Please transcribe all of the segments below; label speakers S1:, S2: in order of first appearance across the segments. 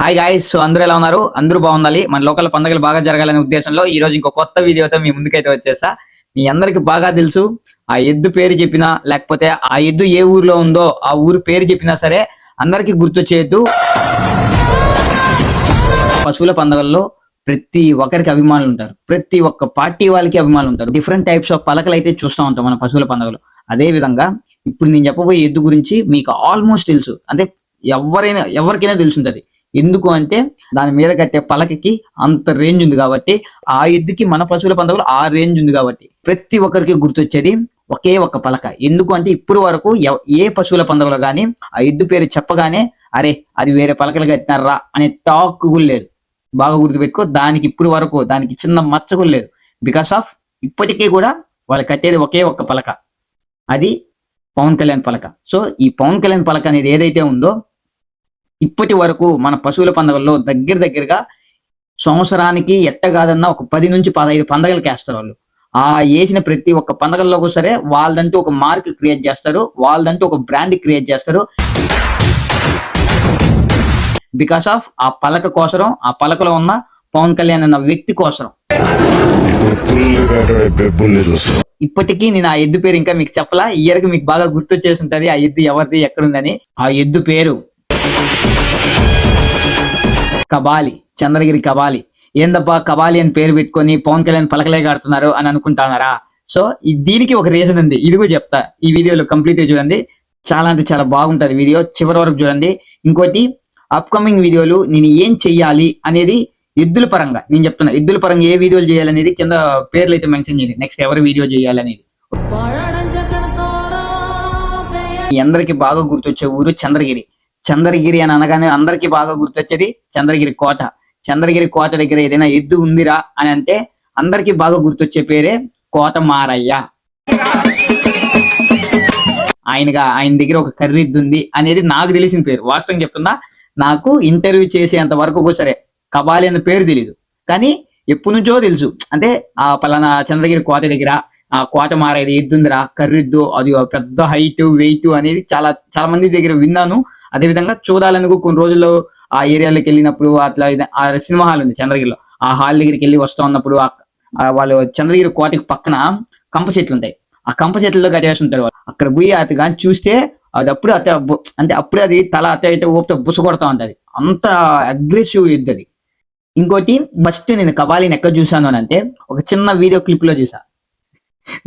S1: Hi guys so అందరూ ఎలా ఉన్నారు? అందరూ బాగుండాలి. మన లోకల్ పండుగలు బాగా జరగాలనే ఉద్దేశంలో ఈ రోజు ఇంకో కొత్త వీడియోతో మీ ముందుకైతే వచ్చేసా. మీ అందరికి బాగా తెలుసు ఆ ఎద్దు పేరు చెప్పినా లేకపోతే ఆ ఎద్దు ఏ ఊర్లో ఉందో ఆ ఊరు పేరు చెప్పినా సరే అందరికి గుర్తొచ్చేద్దు పశువుల పండుగల్లో ప్రతి ఒక్కరికి అభిమానులు ఉంటారు. ప్రతి ఒక్క పార్టీ వాళ్ళకి అభిమానులు ఉంటారు. డిఫరెంట్ టైప్స్ ఆఫ్ పలకలు అయితే చూస్తూ ఉంటాం మన పశువుల పండుగలు. అదే విధంగా ఇప్పుడు నేను చెప్పబోయే ఎద్దు గురించి మీకు ఆల్మోస్ట్ తెలుసు. అంటే ఎవరైనా ఎవరికైనా తెలుసుంటది. ఎందుకు అంటే దాని మీద కట్టే పలకకి అంత రేంజ్ ఉంది కాబట్టి ఆ ఎద్దుకి మన పశువుల పందకులు ఆ రేంజ్ ఉంది కాబట్టి ప్రతి ఒక్కరికి గుర్తొచ్చేది ఒకే ఒక్క పలక. ఎందుకు అంటే ఇప్పుడు వరకు ఏ పశువుల పందకులు కానీ ఆ ఎద్దు పేరు చెప్పగానే అరే అది వేరే పలకలు కట్టినారా అనే టాక్ కూడా లేదు. బాగా గుర్తుపెట్టుకో దానికి ఇప్పుడు వరకు దానికి చిన్న మచ్చ కూడా లేదు. బికాస్ ఆఫ్ ఇప్పటికీ కూడా వాళ్ళు కట్టేది ఒకే ఒక్క పలక. అది పవన్ కళ్యాణ్ పలక. సో ఈ పవన్ కళ్యాణ్ పలక అనేది ఏదైతే ఉందో ఇప్పటి వరకు మన పశువుల పండుగల్లో దగ్గర దగ్గరగా సంవత్సరానికి ఎట్ట కాదన్నా ఒక పది నుంచి పదహైదు పండగలు వేస్తారు వాళ్ళు. ఆ వేసిన ప్రతి ఒక్క పండగల్లో సరే వాళ్ళదంటూ ఒక మార్క్ క్రియేట్ చేస్తారు వాళ్ళదంటూ ఒక బ్రాండ్ క్రియేట్ చేస్తారు. బికాస్ ఆఫ్ ఆ పలక కోసరం ఆ పలకలో ఉన్న పవన్ కళ్యాణ్ అన్న వ్యక్తి కోసరం. ఇప్పటికీ నేను ఆ ఎద్దు పేరు ఇంకా మీకు చెప్పలా ఈ మీకు బాగా గుర్తొచ్చేసి ఉంటది ఆ ఎద్దు ఎవరిది ఎక్కడుందని. ఆ ఎద్దు పేరు కబాలి చంద్రగిరి కబాలి. ఏందబ్బా కబాలి అని పేరు పెట్టుకొని పవన్ కళ్యాణ్ పలకలే కడుతున్నారు అని అనుకుంటున్నారా? సో దీనికి ఒక రీజన్ ఉంది. ఇది కూడా చెప్తా. ఈ వీడియోలో కంప్లీట్ చూడండి. చాలా అంటే చాలా బాగుంటుంది వీడియో. చివరి వరకు చూడండి. ఇంకోటి అప్కమింగ్ వీడియోలు నేను ఏం చెయ్యాలి అనేది ఎద్దుల పరంగా. నేను చెప్తున్నా ఎద్దుల పరంగా ఏ వీడియోలు చేయాలనేది కింద పేర్లు అయితే మెన్షన్ చేయండి. నెక్స్ట్ ఎవరు వీడియో చేయాలనేది. అందరికి బాగా గుర్తొచ్చే ఊరు చంద్రగిరి. చంద్రగిరి అని అనగానే అందరికి బాగా గుర్తొచ్చేది చంద్రగిరి కోట. చంద్రగిరి కోట దగ్గర ఏదైనా ఎద్దు ఉందిరా అని అంటే అందరికి బాగా గుర్తొచ్చే పేరే కోట మారయ్య. ఆయనగా ఆయన దగ్గర ఒక కర్రీద్దు ఉంది అనేది నాకు తెలిసిన పేరు. వాస్తవం చెప్తున్నా నాకు ఇంటర్వ్యూ చేసేంత వరకు సరే కబాలి అనే పేరు తెలీదు. కానీ ఎప్పటి నుంచో తెలుసు. అంటే ఆ పలానా చంద్రగిరి కోట దగ్గర ఆ కోట మారేది ఎద్దుందిరా కర్రిద్దు అది పెద్ద హైట్ వెయిట్ అనేది చాలా చాలా మంది దగ్గర విన్నాను. అదే విధంగా చూడాలనుకో కొన్ని రోజుల్లో ఆ ఏరియాలోకి వెళ్ళినప్పుడు అట్లా ఆ సినిమా హాల్ ఉంది చంద్రగిరిలో. ఆ హాల్ దగ్గరికి వెళ్ళి వస్తా ఉన్నప్పుడు వాళ్ళు చంద్రగిరి కోటకి పక్కన కంప చెట్లు ఉంటాయి. ఆ కంప చెట్లలో కట్టేసి ఉంటారు వాళ్ళు. అక్కడ పోయి అది కానీ చూస్తే అది అప్పుడు అత అంటే అప్పుడే అది తల అత అయితే ఊపితే బుస కొడతా ఉంటుంది. అంత అగ్రెసివ్ యుద్ధ అది. ఇంకోటి ఫస్ట్ నేను కబాలిని ఎక్కడ చూసాను అని అంటే ఒక చిన్న వీడియో క్లిప్లో చూసా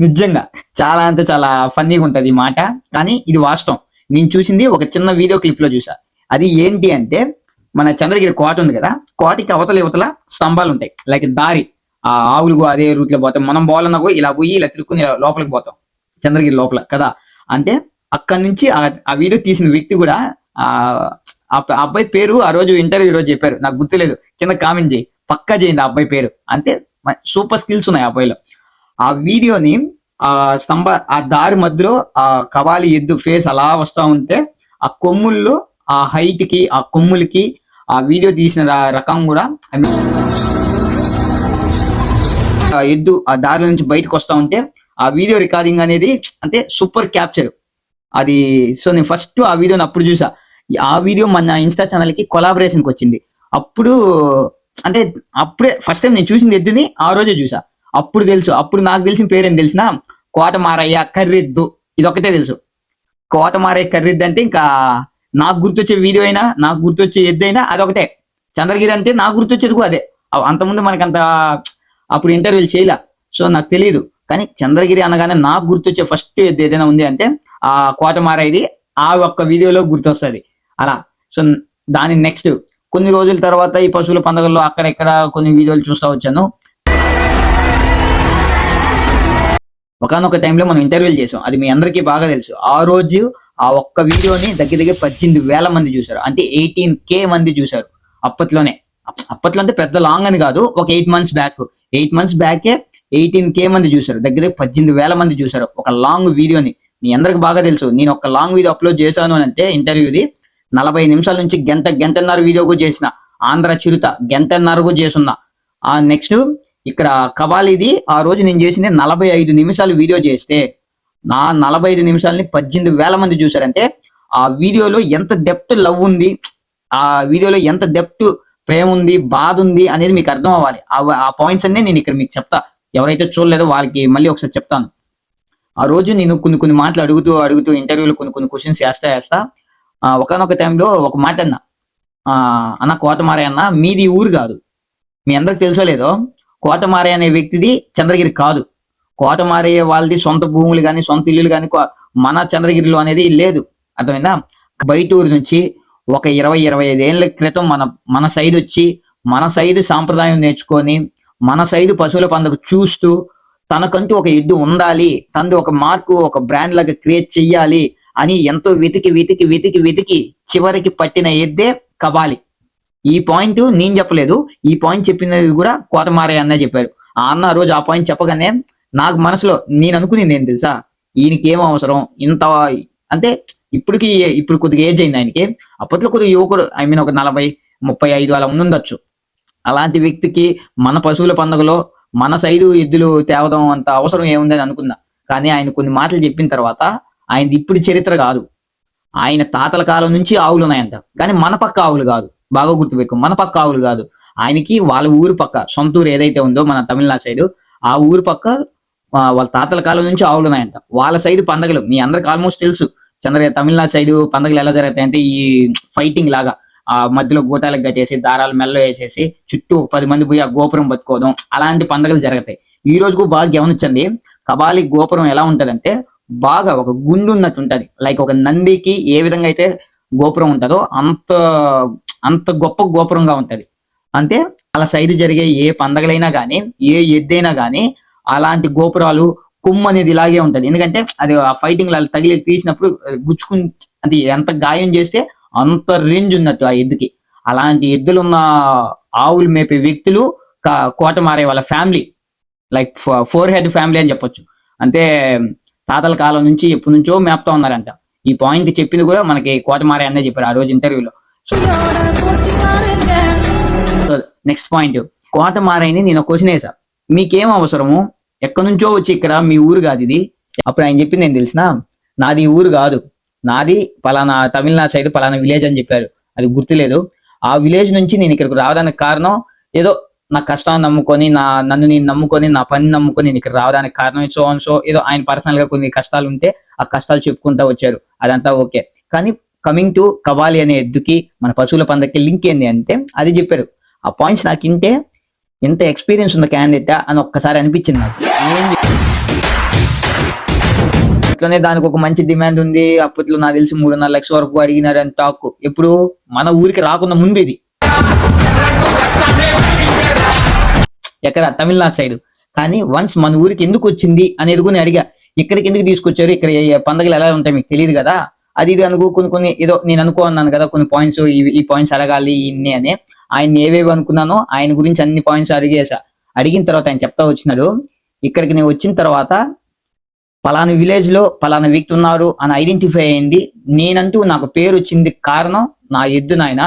S1: నిజంగా చాలా అంటే చాలా ఫన్నీగా ఉంటది ఈ మాట. కానీ ఇది వాస్తవం. నేను చూసింది ఒక చిన్న వీడియో క్లిప్లో చూసా. అది ఏంటి అంటే మన చంద్రగిరి కోట ఉంది కదా కోటకి అవతల యువతల స్తంభాలు ఉంటాయి. లైక్ దారి ఆ ఆవులు అదే రూట్లో పోతాం మనం పోవాలన్నా పోయి ఇలా పోయి ఇలా తిరుక్కుని లోపలికి పోతాం. చంద్రగిరి లోపల కదా? అంటే అక్కడి నుంచి ఆ- వీడియో తీసిన వ్యక్తి కూడా ఆ ఆ అబ్బాయి పేరు ఆ రోజు ఇంటర్వ్యూ రోజు చెప్పారు. నాకు గుర్తులేదు. కింద కామెంట్ చేయి. పక్కా చేయండి ఆ అబ్బాయి పేరు. అంటే సూపర్ స్కిల్స్ ఉన్నాయి ఆ అబ్బాయిలో. ఆ వీడియోని ఆ స్తంభ ఆ దారి మధ్యలో ఆ కవాలి ఎద్దు ఫేస్ అలా వస్తా ఉంటే ఆ కొమ్ముల్లో ఆ హైట్కి ఆ కొమ్ములకి ఆ వీడియో తీసిన రకం కూడా ఆ ఎద్దు ఆ దారి నుంచి బయటకు వస్తా ఉంటే ఆ వీడియో రికార్డింగ్ అనేది అంటే సూపర్ క్యాప్చర్ అది సో నేను ఫస్ట్ ఆ వీడియోని అప్పుడు చూసా. ఆ వీడియో మన ఇన్స్టా ఛానల్కి కొలాబరేషన్కి వచ్చింది. అప్పుడు అంటే అప్పుడే ఫస్ట్ టైం నేను చూసింది ఎద్దుని ఆ రోజే చూసా. అప్పుడు తెలుసు అప్పుడు నాకు తెలిసిన పేరేం తెలిసినా కోట మారయ్య ఇదొక్కటే ఇది ఒకటే తెలుసు. కోతమారయ్య కర్రిద్దు అంటే ఇంకా నాకు గుర్తొచ్చే వీడియో అయినా నాకు గుర్తొచ్చే ఎద్దు అయినా అదొకటే. చంద్రగిరి అంటే నాకు గుర్తొచ్చేది అదే. అంతకుముందు మనకి అంత అప్పుడు ఇంటర్వ్యూలు చేయలే. సో నాకు తెలియదు కానీ చంద్రగిరి అనగానే నాకు గుర్తొచ్చే ఫస్ట్ ఎద్దు ఏదైనా ఉంది అంటే ఆ కోటమారైది ఆ ఒక్క వీడియోలో గుర్తొస్తుంది. అలా. సో దాని నెక్స్ట్ కొన్ని రోజుల తర్వాత ఈ పశువుల పండుగల్లో అక్కడెక్కడ కొన్ని వీడియోలు చూస్తా వచ్చాను. ఒకనొక టైంలో మనం ఇంటర్వ్యూలు చేసాం. అది మీ అందరికీ బాగా తెలుసు. ఆ రోజు ఆ ఒక్క వీడియోని దగ్గర దగ్గర పద్దెనిమిది వేల మంది చూశారు. అంటే ఎయిటీన్ కే మంది చూశారు అప్పట్లోనే. అప్పట్లో అంటే పెద్ద లాంగ్ అని కాదు. ఒక eight months back eight months బ్యాకే eighteen K మంది చూశారు. దగ్గర దగ్గర పద్దెనిమిది వేల మంది చూశారు. ఒక లాంగ్ వీడియోని మీ అందరికి బాగా తెలుసు. నేను ఒక లాంగ్ వీడియో అప్లోడ్ చేశాను అని అంటే ఇంటర్వ్యూది నలభై నిమిషాల నుంచి గంట గంటన్నర వీడియో కూడా చేసిన. ఆంధ్ర చిరుత గంటన్నరకు చేసున్నా ఆ నెక్స్ట్ ఇక్కడ కవాలిది ఆ రోజు నేను చేసింది నలభై ఐదు నిమిషాలు వీడియో చేస్తే నా నలభై ఐదు నిమిషాలని పద్దెనిమిది వేల మంది చూసారంటే ఆ వీడియోలో ఎంత డెప్త్ లవ్ ఉంది ఆ వీడియోలో ఎంత డెప్త్ ప్రేమ ఉంది బాధ ఉంది అనేది మీకు అర్థం అవ్వాలి. ఆ- పాయింట్స్ అన్నీ నేను ఇక్కడ మీకు చెప్తా. ఎవరైతే చూడలేదో వాళ్ళకి మళ్ళీ ఒకసారి చెప్తాను. ఆ రోజు నేను కొన్ని కొన్ని మాటలు అడుగుతూ అడుగుతూ ఇంటర్వ్యూలో కొన్ని కొన్ని క్వశ్చన్స్ వేస్తా వేస్తా ఒకనొక టైంలో ఒక మాట అన్న. ఆ, అన్న కోటమారే అన్న మీది ఊరు కాదు. మీ అందరికి తెలుసో లేదో కోటమారే అనే వ్యక్తిది చంద్రగిరి కాదు. కోటమారే వాళ్ళది సొంత భూములు కానీ సొంత ఇల్లులు కానీ మన చంద్రగిరిలో అనేది లేదు. అర్థమైందా? బయటూరు నుంచి ఒక ఇరవై ఇరవై ఐదు ఏళ్ళ క్రితం మన మన సైడ్ వచ్చి మన సైడ్ సాంప్రదాయం నేర్చుకొని మన సైడ్ పశువుల పండుగ చూస్తూ తనకంటూ ఒక ఎద్దు ఉండాలి తనది ఒక మార్కు ఒక బ్రాండ్ లాగా క్రియేట్ చెయ్యాలి అని ఎంతో వెతికి వెతికి వెతికి వెతికి చివరికి పట్టిన ఎద్దే కబాలి. ఈ పాయింట్ నేను చెప్పలేదు. ఈ పాయింట్ చెప్పినది కూడా కోతమారే అన్న చెప్పారు. ఆ అన్న రోజు ఆ పాయింట్ చెప్పగానే నాకు మనసులో నేను అనుకునేది ఏం తెలుసా? ఈయనకి ఏం అవసరం? ఇంత అంటే ఇప్పటికి ఇప్పుడు కొద్దిగా ఏజ్ అయింది ఆయనకి. అప్పట్లో కొద్దిగా యువకుడు ఐ మీన్ ఒక నలభై ముప్పై ఐదు అలా ఉండొచ్చు అలాంటి వ్యక్తికి మన పశువుల పండుగలో మన సైడు ఎద్దులు తేవడం అంత అవసరం ఏముందని అనుకున్నా. కానీ ఆయన కొన్ని మాటలు చెప్పిన తర్వాత ఆయనది ఇప్పుడు చరిత్ర కాదు. ఆయన తాతల కాలం నుంచి ఆవులు ఉన్నాయంట కానీ మన పక్క ఆవులు కాదు. బాగా గుర్తుపెక్కు మన పక్క ఆవులు కాదు. ఆయనకి వాళ్ళ ఊరు పక్క సొంత ఊరు ఏదైతే ఉందో మన తమిళనాడు సైడ్ ఆ ఊరు పక్క వాళ్ళ తాతల కాలం నుంచి ఆవులు ఉన్నాయంట. వాళ్ళ సైడ్ పండగలు మీ అందరికి ఆల్మోస్ట్ తెలుసు. చంద్ర తమిళనాడు సైడ్ పండగలు ఎలా జరుగుతాయంటే ఈ ఫైటింగ్ లాగా. ఆ మధ్యలో గోటాలకు కట్టేసి దారాలు మెల్ల వేసేసి చుట్టూ పది మంది పోయి ఆ గోపురం బతుకోవడం అలాంటి పండగలు జరుగుతాయి. ఈ రోజుకు బాగా గమనించండి కబాలి గోపురం ఎలా ఉంటదంటే బాగా ఒక గుండు ఉన్నట్టు ఉంటది. లైక్ ఒక నందికి ఏ విధంగా అయితే గోపురం ఉంటుందో అంత అంత గొప్ప గోపురంగా ఉంటది. అంటే అలా సైడ్ జరిగే ఏ పండగలైనా కానీ ఏ ఎద్దైనా కానీ అలాంటి గోపురాలు కుమ్ము అనేది ఇలాగే ఉంటది. ఎందుకంటే అది ఆ ఫైటింగ్ తగిలి తీసినప్పుడు గుచ్చుకు అది ఎంత గాయం చేస్తే అంత రేంజ్ ఉన్నట్టు ఆ ఎద్దుకి. అలాంటి ఎద్దులున్న ఆవులు మేపే వ్యక్తులు కోట మారే వాళ్ళ family. Like four head family అని చెప్పొచ్చు. అంటే తాతల కాలం నుంచి ఎప్పటి నుంచో మేపుతా ఉన్నారంట. ఈ పాయింట్ చెప్పింది కూడా మనకి కోటమారే అన్నే చెప్పారు ఆ రోజు ఇంటర్వ్యూలో. నెక్స్ట్ పాయింట్ కోట మారైంది నేను క్వశ్చన్ వేసా మీకేం అవసరము? ఎక్కడి నుంచో వచ్చి ఇక్కడ మీ ఊరు కాదు ఇది. అప్పుడు ఆయన చెప్పింది నేను తెలిసిన నాది ఊరు కాదు. నాది పలానా తమిళనాడు సైడ్ పలానా విలేజ్ అని చెప్పారు. అది గుర్తులేదు. ఆ విలేజ్ నుంచి నేను ఇక్కడికి రావడానికి కారణం ఏదో నా కష్టాన్ని నమ్ముకొని నా నన్ను నేను నమ్ముకొని నా పని నమ్ముకొని నేను ఇక్కడ రావడానికి కారణం సో అండ్ సో ఏదో ఆయన పర్సనల్గా కొన్ని కష్టాలు ఉంటే ఆ కష్టాలు చెప్పుకుంటా వచ్చారు. అదంతా ఓకే. కానీ కమింగ్ టు కవాలి అనే ఎద్దుకి మన పశువుల పందకి లింక్ ఏంది అంటే అది చెప్పారు. ఆ పాయింట్స్ నాకు ఇంటే ఎంత ఎక్స్పీరియన్స్ ఉంది క్యాండిడేట్ అని ఒక్కసారి అనిపించింది నాకు. అట్లనే దానికి ఒక మంచి డిమాండ్ ఉంది. అప్పట్లో నాకు తెలిసి మూడున్నర లక్షల వరకు అడిగినారు అని టాక్ ఎప్పుడు మన ఊరికి రాకుండా ముందు ఇది. ఎక్కడ? తమిళనాడు సైడ్ కానీ వన్స్ మన ఊరికి ఎందుకు వచ్చింది అనేది కూడా అడిగా. ఇక్కడికి ఎందుకు తీసుకొచ్చారు? ఇక్కడ పండగలు ఎలా ఉంటాయి మీకు తెలియదు కదా? అది ఇది అనుకో కొన్ని కొన్ని ఏదో నేను అనుకో అన్నాను కదా కొన్ని పాయింట్స్ ఈ పాయింట్స్ అడగాలి ఇన్ని అని. ఆయన ఏవేవి అనుకున్నానో ఆయన గురించి అన్ని పాయింట్స్ అడిగేసా. అడిగిన తర్వాత ఆయన చెప్తా వచ్చినాడు ఇక్కడికి నేను వచ్చిన తర్వాత పలానా విలేజ్లో పలానా వ్యక్తి ఉన్నారు అని ఐడెంటిఫై అయింది. నేనంటూ నాకు పేరు వచ్చింది కారణం నా ఎద్దు నాయన.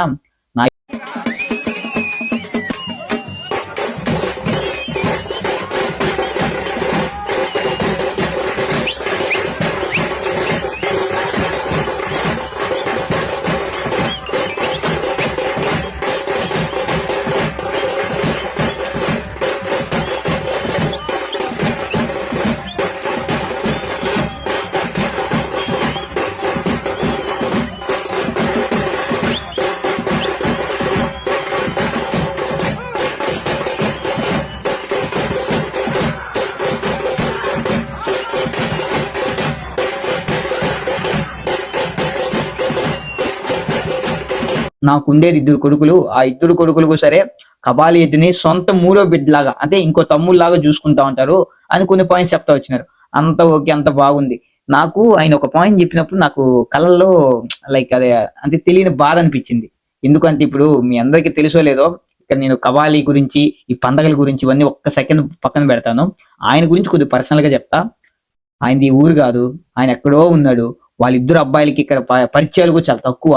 S1: నాకు ఉండేది ఇద్దరు కొడుకులు ఆ ఇద్దరు కొడుకులకు సరే కబాలి ఎద్దుని సొంత మూడో బిడ్డలాగా అంటే ఇంకో తమ్ముళ్ళలాగా చూసుకుంటా ఉంటారు అని కొన్ని పాయింట్స్ చెప్తా వచ్చినారు. అంత ఓకే అంత బాగుంది. నాకు ఆయన ఒక పాయింట్ చెప్పినప్పుడు నాకు కళ్ళల్లో లైక్ అదే అంటే తెలియని బాధ అనిపించింది. ఎందుకంటే ఇప్పుడు మీ అందరికీ తెలుసో లేదో ఇక్కడ నేను కబాలి గురించి ఈ పండగల గురించి ఇవన్నీ ఒక్క సెకండ్ పక్కన పెడతాను. ఆయన గురించి కొద్దిగా పర్సనల్గా చెప్తా. ఆయనది ఊరు కాదు ఆయన ఎక్కడో ఉన్నాడు. వాళ్ళిద్దరు అబ్బాయిలకి ఇక్కడ పరిచయాలు కూడా చాలా తక్కువ.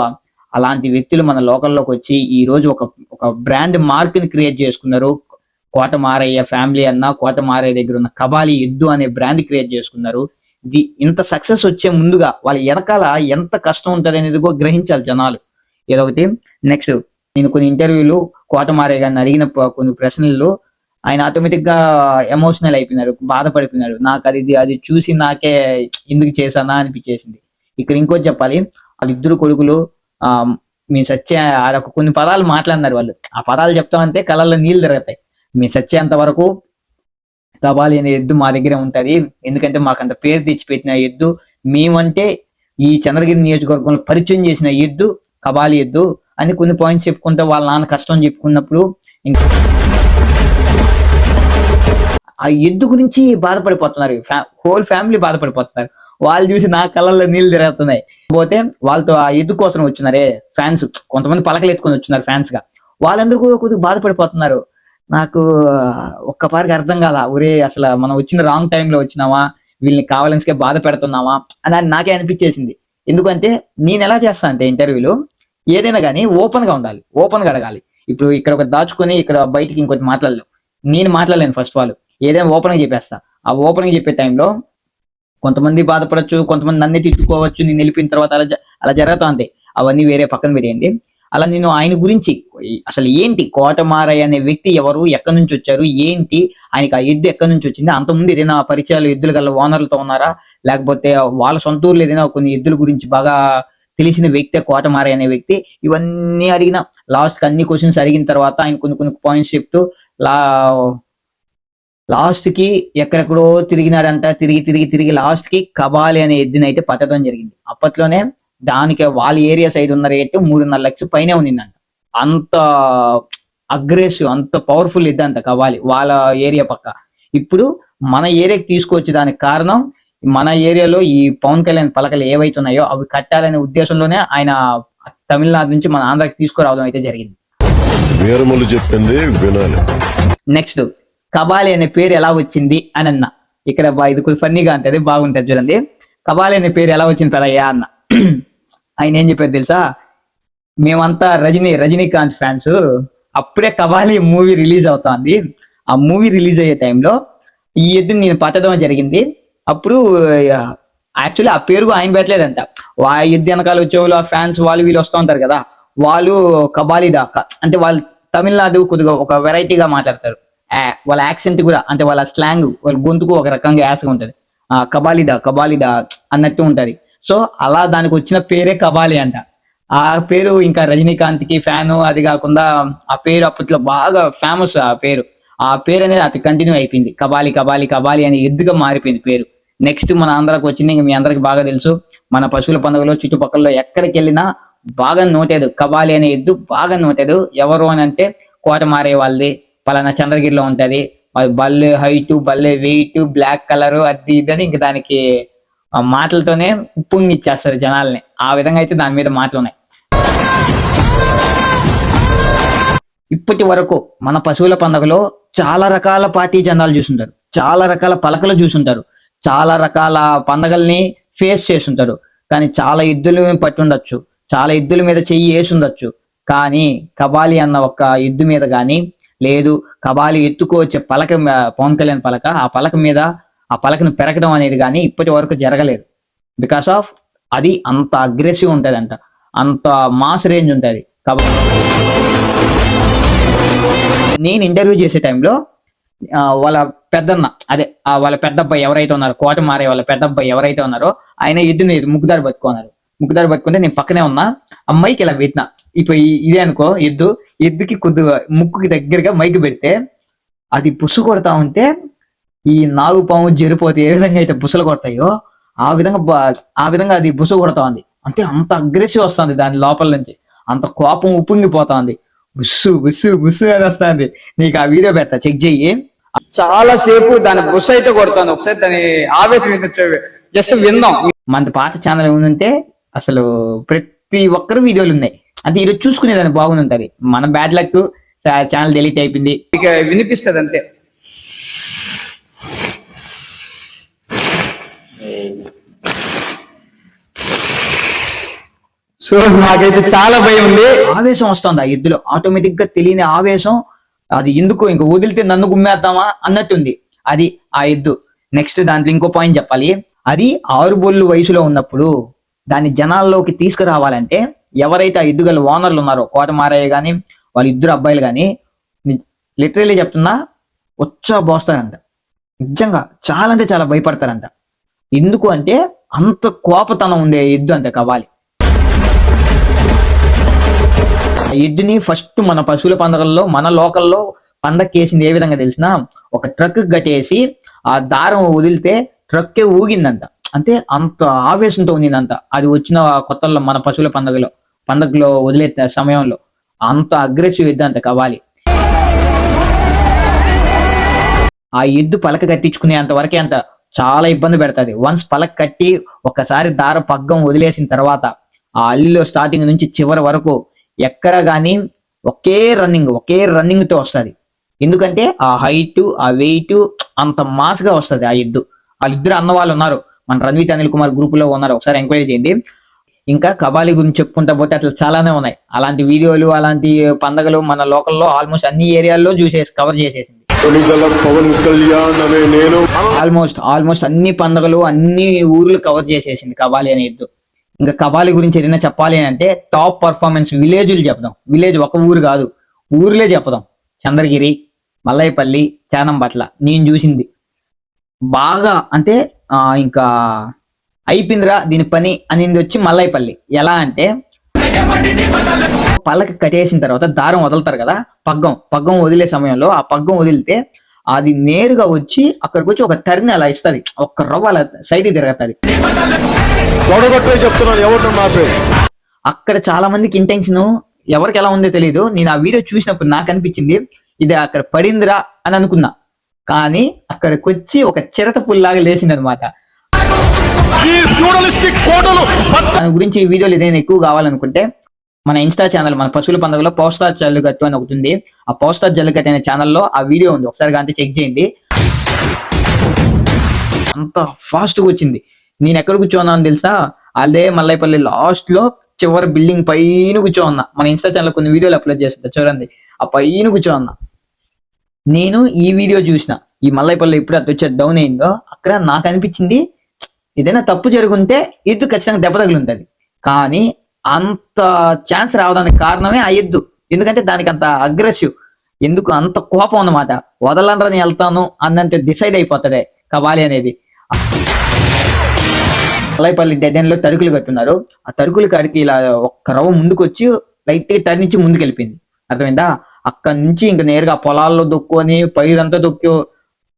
S1: అలాంటి వ్యక్తులు మన లోకల్లోకి వచ్చి ఈ రోజు ఒక ఒక బ్రాండ్ మార్క్ని క్రియేట్ చేసుకున్నారు. కోట మారయ్య ఫ్యామిలీ అన్న కోట మారయ్య దగ్గర ఉన్న కబాలి ఎద్దు అనే బ్రాండ్ క్రియేట్ చేసుకున్నారు. ఇది ఇంత సక్సెస్ వచ్చే ముందుగా వాళ్ళ వెనకాల ఎంత కష్టం ఉంటుంది అనేది కూడా గ్రహించాలి జనాలు. ఇదొకటి. నెక్స్ట్ నేను కొన్ని ఇంటర్వ్యూలు కోటమారే గారిని అడిగిన కొన్ని ప్రశ్నలు. ఆయన ఆటోమేటిక్గా ఎమోషనల్ అయిపోయినారు బాధపడిపోయినారు. నాకు అది అది చూసి నాకే ఎందుకు చేశానా అనిపించేసింది. ఇక్కడ ఇంకోటి చెప్పాలి. వాళ్ళిద్దరు కొడుకులు ఆ మీ సత్య ఆడొక కొన్ని పదాలు మాట్లాడినారు వాళ్ళు. ఆ పదాలు చెప్తామంటే కళ్ళల్లో నీళ్ళు తిరుగుతాయి. మీ సత్యేంత వరకు కబాలి అనే ఎద్దు మా దగ్గరే ఉంటుంది. ఎందుకంటే మాకు అంత పేరు తెచ్చిపెట్టిన ఎద్దు. మేమంటే ఈ చంద్రగిరి నియోజకవర్గంలో పరిచయం చేసిన ఎద్దు కబాలి ఎద్దు అని కొన్ని పాయింట్స్ చెప్పుకుంటే వాళ్ళ నాన్న కష్టం చెప్పుకున్నప్పుడు ఇంకా ఆ ఎద్దు గురించి బాధపడిపోతున్నారు. Whole family బాధపడిపోతున్నారు. వాళ్ళు చూసి నా కళ్ళల్లో నీళ్ళు తిరుగుతున్నాయి. పోతే వాళ్ళతో ఆ ఎద్దు కోసం వచ్చినారే ఫ్యాన్స్. కొంతమంది పలకలు ఎత్తుకొని వచ్చినారు ఫ్యాన్స్గా. వాళ్ళందరూ కూడా కొద్దిగా బాధపడిపోతున్నారు. నాకు ఒక్కపారికి అర్థం కాల ఒరే అసలు మనం వచ్చిన రాంగ్ టైంలో వచ్చినామా? వీళ్ళని కావాలనికే బాధ పెడుతున్నామా? అని నాకే అనిపించేసింది. ఎందుకంటే నేను ఎలా చేస్తాను అంటే ఇంటర్వ్యూలో ఏదైనా కానీ ఓపెన్గా ఉండాలి. ఓపెన్గా అడగాలి. ఇప్పుడు ఇక్కడ ఒక దాచుకొని ఇక్కడ బయటికి ఇంకొకటి మాట్లాడలేవు నేను మాట్లాడలేను ఫస్ట్ ఆల్ ఏదైనా ఓపెన్గా చెప్పేస్తా. ఆ ఓపెన్గా చెప్పే టైంలో కొంతమంది బాధపడచ్చు కొంతమంది నన్నే తిట్టుకోవచ్చు నేను వెళ్ళిపోయిన తర్వాత అలా అలా జరుగుతుంది అవన్నీ వేరే పక్కన పెట్టేయండి. అలా నేను ఆయన గురించి అసలు ఏంటి కోటమారయ్య అనే వ్యక్తి ఎవరు ఎక్కడి నుంచి వచ్చారు ఏంటి ఆయనకి ఆ ఎద్దు ఎక్కడి నుంచి వచ్చింది అంతకుముందు ఏదైనా పరిచయాలు ఎద్దులు గల ఓనర్లతో ఉన్నారా? లేకపోతే వాళ్ళ సొంత ఊర్లో ఏదైనా కొన్ని ఎద్దుల గురించి బాగా తెలిసిన వ్యక్తి కోటమారయ్య అనే వ్యక్తి? ఇవన్నీ అడిగిన లాస్ట్ అన్ని క్వశ్చన్స్ అడిగిన తర్వాత ఆయన కొన్ని కొన్ని పాయింట్స్ చెప్తూ లా లాస్ట్కి ఎక్కడెక్కడో తిరిగినాడంట తిరిగి తిరిగి తిరిగి లాస్ట్కి కబాలి అనే ఎద్దుని అయితే పట్టడం జరిగింది. అప్పట్లోనే దానికి వాళ్ళ ఏరియా సైడ్ ఉన్న రేటు మూడున్నర లక్షల పైనే ఉండిందంట. అంత అగ్రెసివ్ అంత పవర్ఫుల్ ఎద్దు అంట కబాలి వాళ్ళ ఏరియా పక్క. ఇప్పుడు మన ఏరియాకి తీసుకొచ్చే దానికి కారణం మన ఏరియాలో ఈ పవన్ కళ్యాణ్ పలకలు ఏవైతున్నాయో అవి కట్టాలనే ఉద్దేశంలోనే ఆయన తమిళనాడు నుంచి మన ఆంధ్రాకి తీసుకురావడం అయితే జరిగింది.
S2: వీరములు చెప్పింది వినాలి.
S1: నెక్స్ట్ కబాలి అనే పేరు ఎలా వచ్చింది అని అన్న ఇక్కడ ఇది కొంచెం ఫన్నీగా ఉంటుంది బాగుంటుంది చూడండి. కబాలి అనే పేరు ఎలా వచ్చింది పెరయ్యా అన్న. ఆయన ఏం చెప్పారు తెలుసా? మేమంతా రజనీ రజనీకాంత్ ఫ్యాన్స్. అప్పుడే కబాలి మూవీ రిలీజ్ అవుతోంది. ఆ మూవీ రిలీజ్ అయ్యే టైంలో ఈ ఎద్దుని నేను పట్టడం జరిగింది. అప్పుడు యాక్చువల్లీ ఆ పేరు ఆయన పెట్టలేదంట. ఆ ఎద్దు వెనకాల వచ్చేవాళ్ళు ఆ ఫ్యాన్స్ వాళ్ళు వీళ్ళు వస్తూ ఉంటారు కదా. వాళ్ళు కబాలి దాకా. అంటే వాళ్ళు తమిళనాడు కొద్దిగా ఒక వెరైటీగా మాట్లాడతారు. వాళ్ళ యాక్సెంట్ కూడా అంటే వాళ్ళ స్లాంగ్ వాళ్ళ గొంతుకు ఒక రకంగా యాసగా ఉంటుంది. ఆ కబాలిదా కబాలిదా అన్నట్టు ఉంటుంది. సో అలా దానికి వచ్చిన పేరే కబాలి అంట. ఆ పేరు ఇంకా రజనీకాంత్కి అది కాకుండా ఆ పేరు అప్పట్లో బాగా ఫేమస్ ఆ పేరు. ఆ పేరు అనేది అది కంటిన్యూ అయిపోయింది. కబాలి కబాలి కబాలి అని ఎద్దుగా మారిపోయింది పేరు. నెక్స్ట్ మన ఆంధ్రాకి వచ్చింది ఇంకా మీ అందరికి బాగా తెలుసు. మన పశువుల పండుగలో చుట్టుపక్కల ఎక్కడికి వెళ్ళినా బాగా నోటేదు. కబాలి అనే ఎద్దు బాగా నోటేదు. ఎవరు అని అంటే కోట మారే వాళ్ళది పలానా చంద్రగిరిలో ఉంటుంది. అది బల్లే హైట్ బల్లే వెయిట్ బ్లాక్ కలర్ అది ఇదని ఇంక దానికి మాటలతోనే ఉప్పొంగిచ్చేస్తారు జనాల్ని. ఆ విధంగా అయితే దాని మీద మాటలు ఉన్నాయి. ఇప్పటి వరకు మన పశువుల పండుగలో చాలా రకాల పార్టీ జెండాలు చూసుంటారు. చాలా రకాల పలకలు చూసుంటారు. చాలా రకాల పండగల్ని ఫేస్ చేస్తుంటారు. కానీ చాలా ఎద్దులు పట్టి ఉండొచ్చు చాలా ఎద్దుల మీద చెయ్యి వేసి ఉండొచ్చు కానీ కబాలి అన్న ఒక ఎద్దు మీద కానీ లేదు కబాలి ఎత్తుకోవచ్చే పలక పవన్ కళ్యాణ్ పలక ఆ పలక మీద ఆ పలకను పెరగడం అనేది కానీ ఇప్పటి వరకు జరగలేదు. బికాస్ ఆఫ్ అది అంత అగ్రెసివ్ ఉంటుందంట. అంత మాస్ రేంజ్ ఉంటుంది. కబా నేను ఇంటర్వ్యూ చేసే టైంలో వాళ్ళ పెద్దన్న అదే ఆ వాళ్ళ పెద్దబ్బాయి ఎవరైతే ఉన్నారో కోట మారే వాళ్ళ పెద్దబ్బాయి ఎవరైతే ఉన్నారో ఆయన ఎద్దుని ముగ్గుదారి బతుకున్నారు ముగ్గుదారి బతుకుంటే నేను పక్కనే ఉన్నా. అమ్మాయికి ఇలా పెట్టిన. ఇప్పుడు ఈ- ఇదే అనుకో ఎద్దు ఎద్దుకి కొద్దిగా ముక్కుకి దగ్గరగా మైక్ పెడితే అది పుసు కొడతా ఉంటే ఈ నాగు పాము జరిపోతే ఏ విధంగా అయితే బుసలు కొడతాయో ఆ విధంగా ఆ విధంగా అది బుస కొడతా ఉంది. అంటే అంత అగ్రెసివ్ వస్తుంది దాని లోపల నుంచి. అంత కోపం ఉప్పొంగిపోతుంది. బుస్సు బుస్సు బుస్సు అని వస్తుంది. నీకు ఆ వీడియో పెడతా చెక్ చెయ్యి. చాలా సేపు దాని బుస్ అయితే కొడతాను ఒకసారి దాని ఆవేశం జస్ట్ విందాం మన పాత ఛానల్ ఏముందంటే అసలు ప్రతి ఒక్కరు వీడియోలు ఉన్నాయి. అంటే ఈరోజు చూసుకునేదాన్ని బాగుంటుంది మన బ్యాడ్ లక్ ఛానల్ డిలీట్ అయిపోయింది. ఇక వినిపిస్తుంది అంతే. సో నాకైతే చాలా భయం ఉంది. ఆవేశం వస్తుంది ఆ ఎద్దులో. ఆటోమేటిక్గా తెలియని ఆవేశం అది ఎందుకు ఇంక వదిలితే నన్ను గుమ్మేద్దామా అన్నట్టుంది. అది ఆ ఎద్దు. నెక్స్ట్ దాంట్లో ఇంకో పాయింట్ చెప్పాలి. అది ఆరు బొల్లు వయసులో ఉన్నప్పుడు దాన్ని జనాల్లోకి తీసుకురావాలంటే ఎవరైతే ఆ ఇద్దుగల ఓనర్లు ఉన్నారో కోటమారయ్య కానీ వాళ్ళ ఇద్దరు అబ్బాయిలు కానీ లిటరలీ చెప్తున్నా వచ్చా బోస్తారంట. నిజంగా చాలా అంటే చాలా భయపడతారంట. ఎందుకు అంటే అంత కోపతనం ఉండే ఎద్దు అంతే కవాలి. ఆ ఎద్దుని ఫస్ట్ మన పశువుల పండుగల్లో మన లోకల్లో పండక్కేసింది ఏ విధంగా తెలిసినా ఒక ట్రక్ కట్టేసి ఆ దారం వదిలితే ట్రక్కే ఊగిందంట. అంటే అంత ఆవేశంతో ఉండిందంట. అది వచ్చిన కొత్తల్లో మన పశువుల పండుగలో. పండగలో వదిలే సమయంలో అంత అగ్రెసివ్ ఎద్దు అంత కావాలి. ఆ ఎద్దు పలక కట్టించుకునేంత వరకే అంత చాలా ఇబ్బంది పెడతాది. వన్స్ పలక కట్టి ఒక్కసారి దార పగ్గం వదిలేసిన తర్వాత ఆ అల్లిలో స్టార్టింగ్ నుంచి చివరి వరకు ఎక్కడ కానీ ఒకే రన్నింగ్ ఒకే రన్నింగ్తో వస్తుంది. ఎందుకంటే ఆ హైట్ ఆ వెయిట్ అంత మాస్గా వస్తుంది ఆ ఎద్దు వాళ్ళిద్దరు అన్న వాళ్ళు ఉన్నారు. మన రణవీత్ అనిల్ కుమార్ గ్రూప్లో ఉన్నారు. ఒకసారి ఎంక్వైరీ చేయండి. ఇంకా కబాలి గురించి చెప్పుకుంటా పోతే అట్లా చాలానే ఉన్నాయి. అలాంటి వీడియోలు అలాంటి పండగలు మన లోకల్లో ఆల్మోస్ట్ అన్ని ఏరియాల్లో చూసేసి కవర్ చేసేసింది. ఆల్మోస్ట్ ఆల్మోస్ట్ అన్ని పండుగలు అన్ని ఊర్లు కవర్ చేసేసింది కబాలి అనే ఇంకా కబాలి గురించి ఏదైనా చెప్పాలి అని అంటే టాప్ పర్ఫార్మెన్స్ విలేజ్లు చెప్దాం. విలేజ్ ఒక ఊరు కాదు ఊర్లే చెప్దాం. చంద్రగిరి మల్లయ్యపల్లి చానంబట్ల నేను చూసింది. బాగా అంటే ఇంకా అయిపోయిందిరా దీని పని అనేది వచ్చి మల్లయ్యపల్లి ఎలా అంటే పళ్ళకి కట్టేసిన తర్వాత దారం వదులుతారు కదా పగ్గం. పగ్గం వదిలే సమయంలో ఆ పగ్గం వదిలితే అది నేరుగా వచ్చి అక్కడికి వచ్చి ఒక టర్న్ అలా ఇస్తుంది. ఒక్క రవ్వ అలా సైడ్ తిరుగుతుంది. అక్కడ చాలా మందికి ఇంటెన్షన్ ఎవరికి ఎలా ఉందో తెలియదు నేను ఆ వీడియో చూసినప్పుడు నాకు అనిపించింది ఇది అక్కడ పడిందిరా అని అనుకున్నా. కానీ అక్కడికి వచ్చి ఒక చిరత పుల్లాగా లేచింది అనమాట
S2: ఈ ఫ్యూడలిస్టిక్ కోటలు
S1: దాని గురించి ఈ వీడియోలు ఏదైనా ఎక్కువ కావాలనుకుంటే మన ఇన్స్టా ఛానల్ మన పశువుల పండుగలో పౌస్టార్ జల్లికట్టు అని ఒకటి ఉంది. ఆ పౌస్టార్ జల్లికట్టు అనే ఛానల్లో ఆ వీడియో ఉంది. ఒకసారి కానీ చెక్ చేయండి. అంత ఫాస్ట్గా వచ్చింది. నేను ఎక్కడ కూర్చోన్నాను తెలుసా? అదే మల్లైపల్లి లాస్ట్లో చివరి బిల్డింగ్ పైన కూర్చోన్నా. మన ఇన్స్టా ఛానల్ కొన్ని వీడియోలు అప్లోడ్ చేస్తుంటా. చూడండి. ఆ పైన కూర్చోన్నా. నేను ఈ వీడియో చూసిన. ఈ మల్లైపల్లి ఎప్పుడు అది వచ్చే డౌన్ అయిందో అక్కడ నాకు అనిపించింది ఏదైనా తప్పు జరుగుంటే ఎద్దు ఖచ్చితంగా దెబ్బ తగులుంటుంది. కానీ అంత ఛాన్స్ రావడానికి కారణమే ఆ ఎద్దు. ఎందుకంటే దానికి అంత అగ్రెసివ్ ఎందుకు అంత కోపం అన్నమాట. వదలనరని వెళ్తాను అన్నంత డిసైడ్ అయిపోతుంది కబాలి అనేది. అలైపల్లి డెడ్లో తరుకులు కట్టున్నారు. ఆ తరుకులు కడికి ఇలా ఒక్క రవ్వ ముందుకు వచ్చి లైట్ టర్న్ నుంచి ముందుకు వెళ్ళిపోయింది అర్థమైందా? అక్కడి నుంచి ఇంకా నేరుగా పొలాల్లో దొక్కుని పైరంతా దొక్కు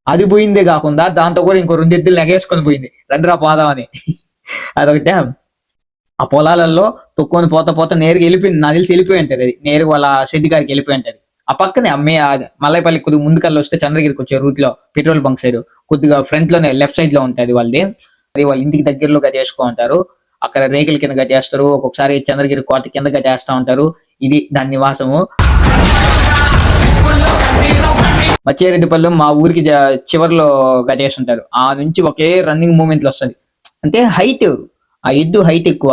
S1: అది పోయిందే కాకుండా దాంతో కూడా ఇంకో రెండు ఎద్దులు నెగేసుకొని పోయింది. రండిరా పోదాం అని. అదొకటే ఆ పొలాలలో తొక్కుని పోత పోత నేరుగా వెళ్ళిపోయింది. నా తెలిసి వెళ్ళిపోయి ఉంటది అది. నేరుగా వాళ్ళ షెడ్ గారికి వెళ్ళిపోయి ఉంటది ఆ పక్కనే అమ్మే ఆ మల్లైపల్లి కొద్దిగా ముందుకల్లా వస్తే చంద్రగిరికి వచ్చే రూట్లో పెట్రోల్ బంక్ సైడ్ కొద్దిగా ఫ్రంట్లోనే లెఫ్ట్ సైడ్లో ఉంటది వాళ్ళది. అది వాళ్ళ ఇంటికి దగ్గరలో కట్టేసుకో ఉంటారు. అక్కడ రేకుల కింద చేస్తారు ఒక్కొక్కసారి చంద్రగిరి కోట కింద కట్టేస్తా ఉంటారు. ఇది దాని నివాసము. మచ్చేరెడ్డిపల్లి మా ఊరికి చివరిలో చివర్లో ఉంటారు ఆ నుంచి ఒకే రన్నింగ్ మూమెంట్లు వస్తుంది అంటే హైట్ ఆ ఎద్దు హైట్ ఎక్కువ.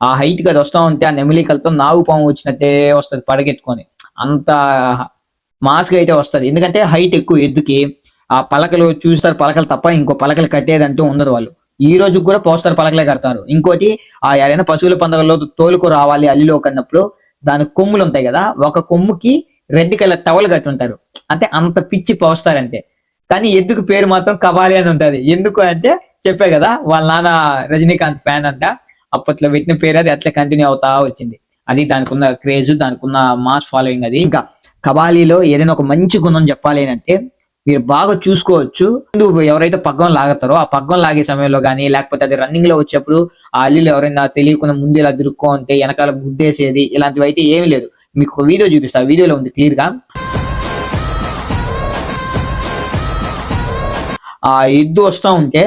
S1: ఆ హైట్ అది వస్తా ఉంటే ఆ నెమిలికలతో నాగు పాము వచ్చినట్టే వస్తుంది పడగెత్తుకొని అంత మాస్క్ అయితే వస్తుంది. ఎందుకంటే హైట్ ఎక్కువ ఎద్దుకి. ఆ పలకలు చూస్తారు పలకలు తప్ప ఇంకో పలకలు కట్టేదంటూ ఉండదు వాళ్ళు. ఈ రోజు కూడా పోస్తారు పలకలే కడతారు. ఇంకోటి ఆ ఏదైనా పశువుల పండుగలో తోలుకు రావాలి అల్లిలో కన్నప్పుడు దాని కొమ్ములు ఉంటాయి కదా ఒక కొమ్ముకి రెడ్ కలర్ టవల్ కట్టి ఉంటారు అంటే అంత పిచ్చి పోస్తారంటే కానీ ఎద్దుకు పేరు మాత్రం కబాలి అని ఉంటది. ఎందుకు అంటే చెప్పే కదా వాళ్ళ నాన్న రజనీకాంత్ ఫ్యాన్ అంట. అప్పట్లో పెట్టిన పేరు అది అట్లా కంటిన్యూ అవుతా వచ్చింది. అది దానికి ఉన్న క్రేజ్ దానికి ఉన్న మాస్ ఫాలోయింగ్ అది. ఇంకా కబాలీలో ఏదైనా ఒక మంచి గుణం చెప్పాలి అని అంటే మీరు బాగా చూసుకోవచ్చు. ముందు ఎవరైతే పగ్గం లాగుతారో ఆ పగ్గం లాగే సమయంలో కానీ లేకపోతే అది రన్నింగ్లో వచ్చేప్పుడు ఆ అల్లీలు ఎవరైనా తెలియకుండా ముందు ఇలా దిరుక్కో ఉంటే వెనకాల గుద్దేసేది ఇలాంటివి అయితే ఏమీ లేదు. మీకు ఒక వీడియో చూపిస్తా. వీడియోలో ఉంది క్లియర్గా. ఆ ఎద్దు వస్తూ ఉంటే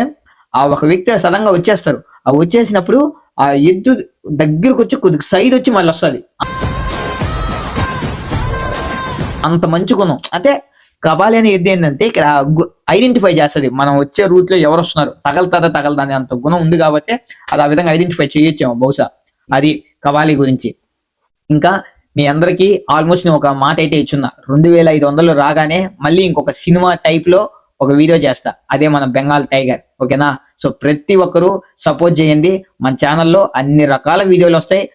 S1: ఆ ఒక వ్యక్తి సడన్గా వచ్చేస్తారు. ఆ వచ్చేసినప్పుడు ఆ ఎద్దు దగ్గరకు వచ్చి కొద్దిగా సైడ్ వచ్చి మళ్ళీ వస్తుంది. అంత మంచి గుణం. అంటే కబాలి అనే ఎద్దు ఏంటంటే ఇక్కడ ఐడెంటిఫై చేస్తుంది. మనం వచ్చే రూట్లో ఎవరు వస్తున్నారు? తగలుతుందా తగలదా అనే అంత గుణం ఉంది కాబట్టి అది ఆ విధంగా ఐడెంటిఫై చేయొచ్చాము బహుశా. అది కబాలి గురించి. ఇంకా మీ అందరికీ ఆల్మోస్ట్ నేను ఒక మాట అయితే ఇచ్చున్నా. రెండు వేల ఐదు వందలు రాగానే మళ్ళీ ఇంకొక సినిమా టైప్లో ఒక వీడియో చేస్తా. అదే మన బెంగాల్ టైగర్ ఓకేనా? సో ప్రతి ఒక్కరూ సపోర్ట్ చేయండి. మన ఛానల్లో అన్ని రకాల వీడియోలు వస్తాయి.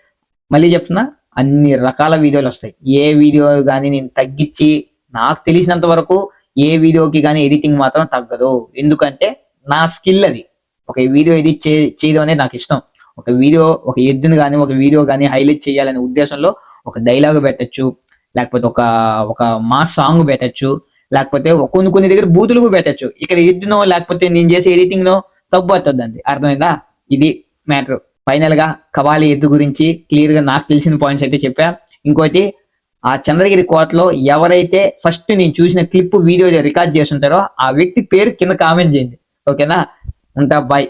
S1: మళ్ళీ చెప్తున్నా అన్ని రకాల వీడియోలు వస్తాయి. ఏ వీడియో కానీ నేను తగ్గించి నాకు తెలిసినంత వరకు ఏ వీడియోకి కానీ ఎడిటింగ్ మాత్రం తగ్గదు. ఎందుకంటే నా స్కిల్ అది. ఒక వీడియో ఎడిట్ చే చేయడం అనేది నాకు ఇష్టం. ఒక వీడియో ఒక ఎద్దును కానీ ఒక వీడియో కానీ హైలైట్ చేయాలనే ఉద్దేశంలో ఒక డైలాగ్ పెట్టచ్చు. లేకపోతే ఒక ఒక మా సాంగ్ పెట్టచ్చు. లేకపోతే కొన్ని కొన్ని దగ్గర బూతులు కూడా పెట్టచ్చు. ఇక్కడ ఎద్దునో లేకపోతే నేను చేసే ఎడిటింగ్ నో తప్పు పట్టద్దండి. అర్థమైందా? ఇది మ్యాటర్. ఫైనల్గా కవాలి ఎద్దు గురించి క్లియర్గా నాకు తెలిసిన పాయింట్స్ అయితే చెప్పా. ఇంకోటి ఆ చంద్రగిరి కోటలో ఎవరైతే ఫస్ట్ నేను చూసిన క్లిప్ వీడియో రికార్డ్ చేస్తుంటారో ఆ వ్యక్తి పేరు కింద కామెంట్ చేయండి. ఓకేనా ఉంటా బాయ్